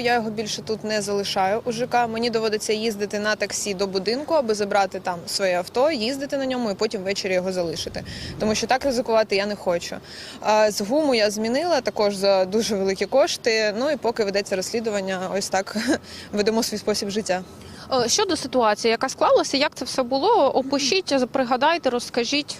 Я його більше тут не залишаю у ЖК. Мені доводиться їздити на таксі до будинку, аби забрати там своє авто, їздити на ньому і потім ввечері його залишити. Тому що так ризикувати я не хочу. З гуму я змінила також за дуже великі кошти. Ну і поки ведеться розслідування, ось так ведемо свій спосіб життя. Е, Щодо ситуації, яка склалася, як це все було? Опишіть, пригадайте, розкажіть.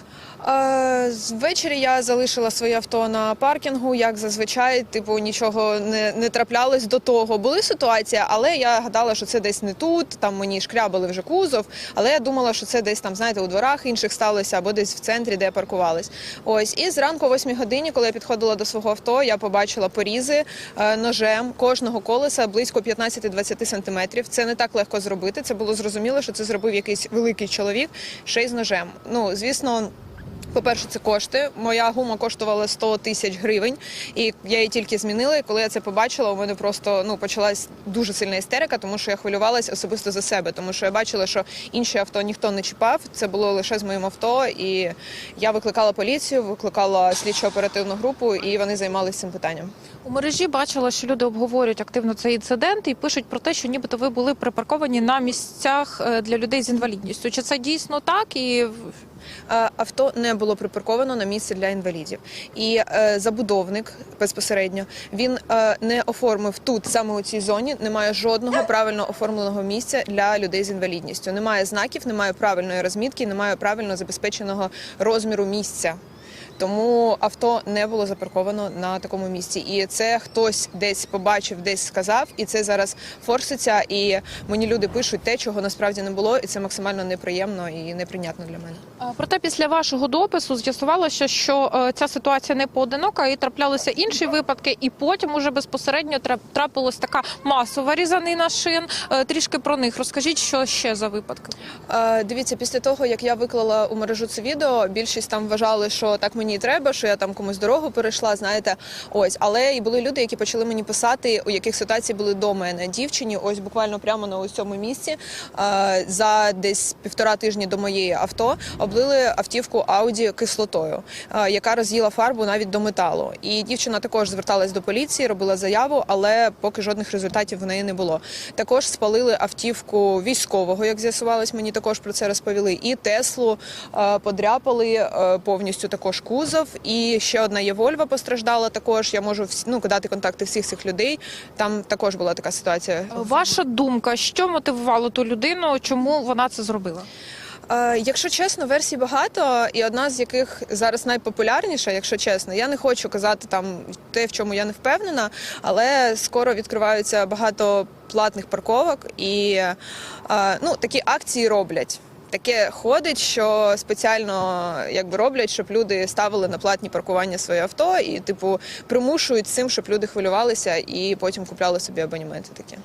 Е, Ввечері я залишила своє авто на паркінгу, як зазвичай, типу нічого не, не траплялось до того. Були ситуації, але я гадала, що це десь не тут. Там мені шкрябали вже кузов. Але я думала, що це десь там, знаєте, у дворах інших сталося або десь в центрі, де я паркувалась. Ось і зранку, о 8 годині, коли я підходила до свого авто, я побачила порізи е, ножем кожного колеса близько 15-20 сантиметрів. Це не так легко зробити. Це було зрозуміло, що це зробив якийсь великий чоловік ще й з ножем. Ну звісно. По-перше, це кошти. Моя гума коштувала 100 тисяч гривень, і я її тільки змінила. І коли я це побачила, у мене просто ну почалась дуже сильна істерика, тому що я хвилювалася особисто за себе, тому що я бачила, що інші авто ніхто не чіпав. Це було лише з моїм авто. І я викликала поліцію, викликала слідчо оперативну групу, і вони займалися цим питанням. У мережі бачила, що люди обговорюють активно цей інцидент і пишуть про те, що нібито ви були припарковані на місцях е, для людей з інвалідністю. Чи це дійсно так? І Е, Авто не було припарковано на місці для інвалідів, і е, забудовник безпосередньо він е, не оформив тут, саме у цій зоні, немає жодного правильно оформленого місця для людей з інвалідністю. Немає знаків, немає правильної розмітки, немає правильно забезпеченого розміру місця. Тому авто не було запарковано на такому місці, і це хтось десь побачив, десь сказав, і це зараз форситься. І мені люди пишуть те, чого насправді не було, і це максимально неприємно і неприйнятно для мене. проте після вашого допису з'ясувалося, що е, ця ситуація не поодинока і траплялися інші випадки, і потім уже безпосередньо трап- трапилась така масова різанина шин. Е, Трішки про них розкажіть, що ще за випадки. Е, Дивіться, після того як я виклала у мережу це відео, більшість там вважали, що так мені і треба, що я там комусь дорогу перейшла. Знаєте, ось, але і були люди, які почали мені писати, у яких ситуації були до мене. Дівчині, ось буквально прямо на ось цьому місці е, за десь півтора тижні до моєї авто облили автівку Ауді кислотою, е, яка роз'їла фарбу навіть до металу. І дівчина також зверталась до поліції, робила заяву, але поки жодних результатів в неї не було. Також спалили автівку військового, як з'ясувалось, мені також про це розповіли. І Теслу е, подряпали повністю також кузов. І ще одна є Вольва постраждала також. Я можу ну, дати контакти всіх цих людей. Там також була така ситуація. Ваша думка, що мотивувало ту людину, чому вона це зробила? Е, Якщо чесно, версій багато, і одна з яких зараз найпопулярніша, якщо чесно, я не хочу казати там те, в чому я не впевнена, але скоро відкриваються багато платних парковок, і е, ну такі акції роблять. Таке ходить, що спеціально якби роблять, щоб люди ставили на платні паркування своє авто і, типу, примушують цим, щоб люди хвилювалися і потім купляли собі абонементи такі.